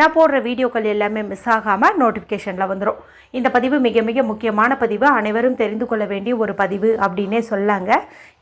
நான் போடுற வீடியோக்கள் எல்லாமே மிஸ் ஆகாமல் நோட்டிஃபிகேஷனில் வந்துடும் இந்த பதிவு மிக மிக முக்கியமான பதிவு. அனைவரும் தெரிந்து கொள்ள வேண்டிய ஒரு பதிவு அப்படின்னே சொல்லாங்க.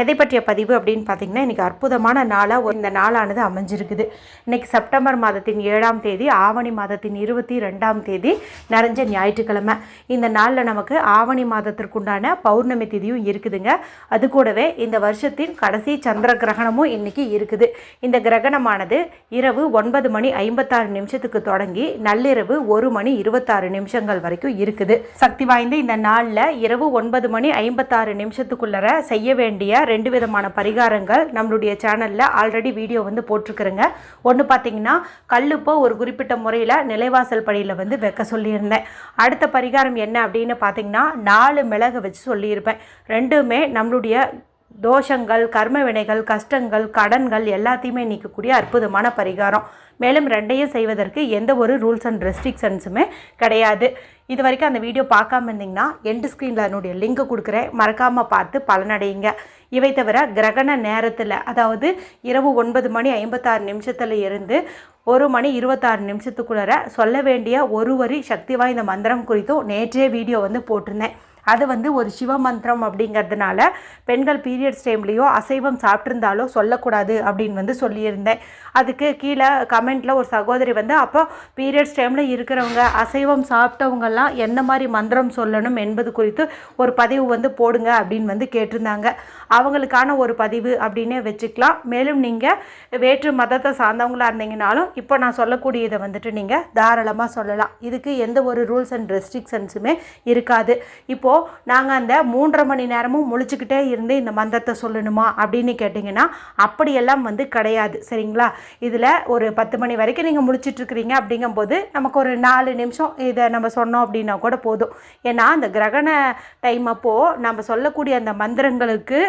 எதை பற்றிய பதிவு அப்படின்னு பார்த்தீங்கன்னா இன்றைக்கி அற்புதமான நாளாக இந்த நாளானது அமைஞ்சிருக்குது. இன்னைக்கு செப்டம்பர் மாதத்தின் ஏழாம் தேதி ஆவணி மாதத்தின் இருபத்தி ரெண்டாம் தேதி நிறைஞ்ச ஞாயிற்றுக்கிழமை. இந்த நாளில் நமக்கு ஆவணி மாதத்திற்குண்டான பௌர்ணமி திதியும் இருக்குதுங்க. அது கூடவே இந்த வருஷத்தின் கடைசி சந்திர கிரகணமும் இன்றைக்கி இருக்குது. இந்த கிரகணமானது இரவு ஒன்பது மணி ஐம்பத்தாறு நிமிஷத்துக்கு தொடங்கி நள்ளிரவு ஒரு மணி இருபத்தாறு நிமிஷங்கள் வரைக்கும் இருக்குது. சக்தி வாய்ந்த இந்த நாளில் இரவு ஒன்பது மணி ஐம்பத்தாறு நிமிஷத்துக்குள்ளர செய்ய வேண்டிய ரெண்டு விதமான பரிகாரங்கள் நம்மளுடைய சேனலில் ஆல்ரெடி வீடியோ வந்து போட்டிருக்கிறேங்க. ஒன்று பார்த்தீங்கன்னா கல்லுப்போ ஒரு குறிப்பிட்ட முறையில் நிலைவாசல் படியில் வந்து வைக்க சொல்லியிருந்தேன். அடுத்த பரிகாரம் என்ன அப்படின்னு பார்த்தீங்கன்னா நாலு மிளகு வச்சு சொல்லியிருப்பேன். ரெண்டுமே நம்மளுடைய தோஷங்கள் கர்ம வினைகள் கஷ்டங்கள் கடன்கள் எல்லாத்தையுமே நீக்கக்கூடிய அற்புதமான பரிகாரம். மேலும் ரெண்டையும் செய்வதற்கு எந்த ஒரு ரூல்ஸ் அண்ட் ரெஸ்ட்ரிக்ஷன்ஸுமே கிடையாது. இது வரைக்கும் அந்த வீடியோ பார்க்காம இருந்தீங்கன்னா எண்டு ஸ்க்ரீனில் என்னுடைய லிங்க் கொடுக்குறேன். மறக்காமல் பார்த்து பலனடையுங்க. இவை தவிர கிரகண நேரத்தில் அதாவது இரவு ஒன்பது மணி ஐம்பத்தாறு நிமிஷத்தில் இருந்து ஒரு மணி இருபத்தாறு நிமிஷத்துக்குள்ளே சொல்ல வேண்டிய ஒரு வரி சக்தி வாய்ந்த மந்திரம் குறித்தும் நேற்றே வீடியோ வந்து போட்டிருந்தேன். அது வந்து ஒரு சிவ மந்திரம் அப்படிங்கிறதுனால பெண்கள் பீரியட்ஸ் டைம்லேயோ அசைவம் சாப்பிட்ருந்தாலோ சொல்லக்கூடாது அப்படின்னு வந்து சொல்லியிருந்தேன். அதுக்கு கீழே கமெண்ட்டில் ஒரு சகோதரி வந்து அப்போ பீரியட்ஸ் டைமில் இருக்கிறவங்க அசைவம் சாப்பிட்டவங்கெல்லாம் என்ன மாதிரி மந்திரம் சொல்லணும் என்பது குறித்து ஒரு பதிவு வந்து போடுங்க அப்படின்னு வந்து கேட்டிருந்தாங்க. அவங்களுக்கான ஒரு பதிவு அப்படின்னே வச்சுக்கலாம். மேலும் நீங்கள் வேற்று மதத்தை சார்ந்தவங்களாக இருந்தீங்கனாலும் இப்போ நான் சொல்லக்கூடியதை வந்துட்டு நீங்கள் தாராளமாக சொல்லலாம். இதுக்கு எந்த ஒரு ரூல்ஸ் அண்ட் ரெஸ்ட்ரிக்ஷன்ஸுமே இருக்காது. இப்போது நாங்கள் அந்த மூன்றரை மணி நேரமும் முழிச்சுக்கிட்டே இருந்து இந்த மந்திரத்தை சொல்லணுமா அப்படின்னு கேட்டிங்கன்னா அப்படியெல்லாம் வந்து கிடையாது. சரிங்களா? இதில் ஒரு பத்து மணி வரைக்கும் நீங்கள் முழிச்சிட்ருக்கிறீங்க அப்படிங்கும்போது நமக்கு ஒரு நாலு நிமிஷம் இதை நம்ம சொன்னோம் அப்படின்னா கூட போதும். ஏன்னா அந்த கிரகண டைம் அப்போது நம்ம சொல்லக்கூடிய அந்த மந்திரங்களுக்கு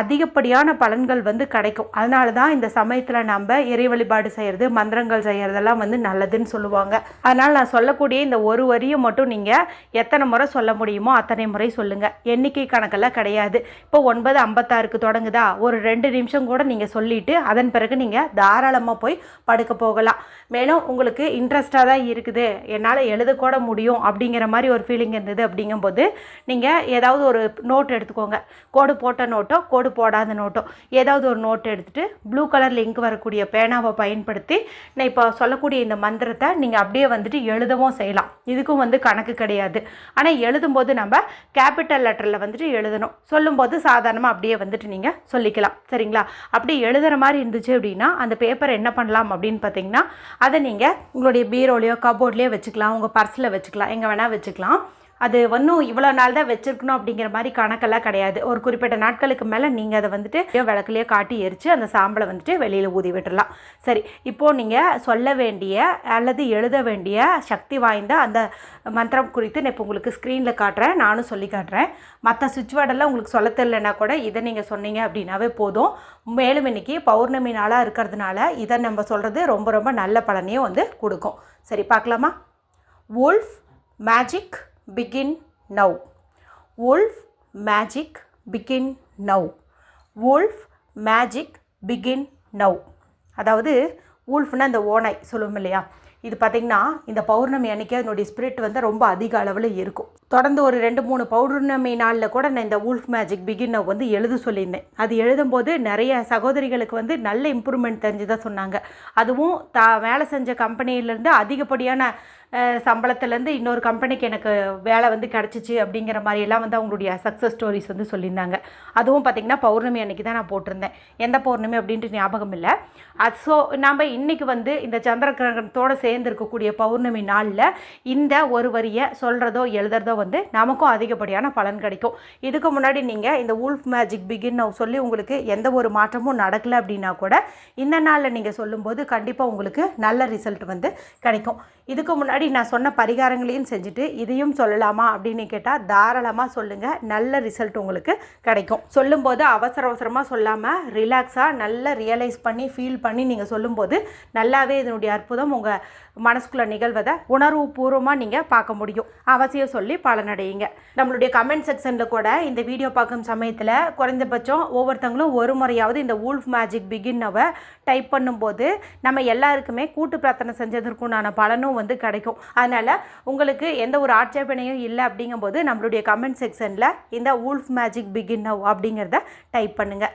அதிகப்படியான பலன்கள் வந்து கிடைக்கும். அதனால தான் இந்த சமயத்தில் நம்ம இறை வழிபாடு செய்கிறது மந்திரங்கள் செய்கிறதெல்லாம் வந்து நல்லதுன்னு சொல்லுவாங்க. அதனால் நான் சொல்லக்கூடிய இந்த ஒரு வரியை மட்டும் நீங்கள் எத்தனை முறை சொல்ல முடியுமோ அத்தனை முறை சொல்லுங்கள் எண்ணிக்கை கணக்கெல்லாம் கிடையாது. இப்போ ஒன்பது ஐம்பத்தாறுக்கு தொடங்குதா? ஒரு ரெண்டு நிமிஷம் கூட நீங்கள் சொல்லிவிட்டு அதன் பிறகு நீங்கள் தாராளமாக போய் படுக்க போகலாம். மேலும் உங்களுக்கு இன்ட்ரெஸ்டாக தான் இருக்குது. என்னால் எழுதக்கூட முடியும் அப்படிங்கிற மாதிரி ஒரு ஃபீலிங் இருந்தது அப்படிங்கும்போது நீங்கள் ஏதாவது ஒரு நோட் எடுத்துக்கோங்க. கோடு போட்ட நோட்டோ கோடு போடாத நோட்டோ ஏதாவது ஒரு நோட் எடுத்துகிட்டு ப்ளூ கலர் லிங்க் வரக்கூடிய பேனாவை பயன்படுத்தி நான் இப்போ சொல்லக்கூடிய இந்த மந்திரத்தை நீங்கள் அப்படியே வந்துட்டு எழுதவும் செய்யலாம். இதுக்கும் வந்து கணக்கு கிடையாது. ஆனால் எழுதும்போது நம்ம கேபிட்டல் லெட்டரில் வந்துட்டு எழுதணும். சொல்லும்போது சாதாரணமாக அப்படியே வந்துட்டு நீங்கள் சொல்லிக்கலாம். சரிங்களா? அப்படி எழுதுகிற மாதிரி இருந்துச்சு அப்படின்னா அந்த பேப்பர் என்ன பண்ணலாம் அப்படின்னு பார்த்தீங்கன்னா அதை நீங்கள் உங்களுடைய பீரோலையோ கபோர்ட்லேயோ வச்சுக்கலாம். உங்கள் பர்ஸில் வச்சுக்கலாம். எங்கே வேணால் வச்சுக்கலாம். அது ஒன்றும் இவ்வளோ நாள் தான் வச்சுருக்கணும் அப்படிங்கிற மாதிரி கணக்கெல்லாம் கிடையாது. ஒரு குறிப்பிட்ட நாட்களுக்கு மேலே நீங்கள் அதை வந்துட்டு விளக்குலேயே காட்டி எரித்து அந்த சாம்பலை வந்துட்டு வெளியில் ஊதி விட்டுடலாம் சரி இப்போது நீங்கள் சொல்ல வேண்டிய அல்லது எழுத வேண்டிய சக்தி வாய்ந்த அந்த மந்திரம் குறித்து நான் இப்போ உங்களுக்கு ஸ்க்ரீனில் காட்டுறேன் நானும் சொல்லி காட்டுறேன். மற்ற சுவிட்ச் வேர்டெல்லாம் உங்களுக்கு சொல்ல தெரியலனா கூட இதை நீங்கள் சொன்னீங்க அப்படின்னாவே போதும். மேலும் இன்றைக்கி பௌர்ணமி நாளாக இருக்கிறதுனால இதை நம்ம சொல்கிறது ரொம்ப ரொம்ப நல்ல பலனையும் வந்து கொடுக்கும். சரி பார்க்கலாமா? Wolf magic begin now wolf magic begin now wolf magic begin now அதாவது wolfனா இந்த ஓனாய் சொல்லுவோம் இல்லையா? இது பார்த்திங்கன்னா இந்த பௌர்ணமி அன்னைக்கு அதனுடைய ஸ்பிரிட் வந்து ரொம்ப அதிக அளவில் இருக்கும். தொடர்ந்து ஒரு ரெண்டு மூணு பௌர்ணமி நாளில் கூட நான் இந்த உல்ஃப் மேஜிக் பிகினை வந்து எழுத சொல்லியிருந்தேன். அது எழுதும்போது நிறைய சகோதரிகளுக்கு வந்து நல்ல இம்ப்ரூவ்மெண்ட் தெரிஞ்சுதான் சொன்னாங்க. அதுவும் தா வேலை செஞ்ச கம்பெனியிலேருந்து அதிகப்படியான சம்பளத்துலேருந்து இன்னொரு கம்பெனிக்கு எனக்கு வேலை வந்து கிடச்சிச்சு அப்படிங்கிற மாதிரியெல்லாம் வந்து அவங்களுடைய சக்ஸஸ் ஸ்டோரிஸ் வந்து சொல்லியிருந்தாங்க. அதுவும் பார்த்திங்கன்னா பௌர்ணமி அன்னைக்கு தான் நான் போட்டிருந்தேன். எந்த பௌர்ணமி அப்படின்ட்டு ஞாபகம் இல்லை. அது ஸோ நாம் இன்றைக்கி வந்து இந்த சந்திர கிரகணத்தோடு சே சேர்ந்துருக்கக்கூடிய பௌர்ணமி நாளில் இந்த ஒரு வரியை சொல்கிறதோ எழுதுறதோ வந்து நமக்கும் அதிகப்படியான பலன் கிடைக்கும். இதுக்கு முன்னாடி நீங்கள் இந்த உல்ஃப் மேஜிக் பிகின் சொல்லி உங்களுக்கு எந்த ஒரு மாற்றமும் நடக்கலை அப்படின்னா கூட இந்த நாளில் நீங்கள் சொல்லும்போது கண்டிப்பாக உங்களுக்கு நல்ல ரிசல்ட் வந்து கிடைக்கும். இதுக்கு முன்னாடி நான் சொன்ன பரிகாரங்களையும் செஞ்சுட்டு இதையும் சொல்லலாமா அப்படின்னு கேட்டால் தாராளமாக சொல்லுங்கள் நல்ல ரிசல்ட் உங்களுக்கு கிடைக்கும். சொல்லும்போது அவசர அவசரமாக சொல்லாமல் ரிலாக்ஸாக நல்லா ரியலைஸ் பண்ணி ஃபீல் பண்ணி நீங்கள் சொல்லும்போது நல்லாவே இதனுடைய அற்புதம் உங்கள் மனசுக்குள்ளே நிகழ்வதை உணர்வு பூர்வமாக நீங்கள் பார்க்க முடியும். அவசியம் சொல்லி பலனடையுங்க. நம்மளுடைய கமெண்ட் செக்ஷனில் கூட இந்த வீடியோ பார்க்கும் சமயத்தில் குறைந்தபட்சம் ஒவ்வொருத்தங்களும் ஒரு முறையாவது இந்த வூல்ஃப் மேஜிக் பிகின்னவை டைப் பண்ணும்போது நம்ம எல்லாருக்குமே கூட்டு பிரார்த்தனை செஞ்சதற்குண்டான பலனும் வந்து கிடைக்கும். அதனால் உங்களுக்கு எந்த ஒரு ஆட்சேபனையும் இல்லை அப்படிங்கும்போது நம்மளுடைய கமெண்ட் செக்ஷனில் இந்த வூல்ஃப் மேஜிக் பிகின் நவ் அப்படிங்கிறத டைப் பண்ணுங்கள்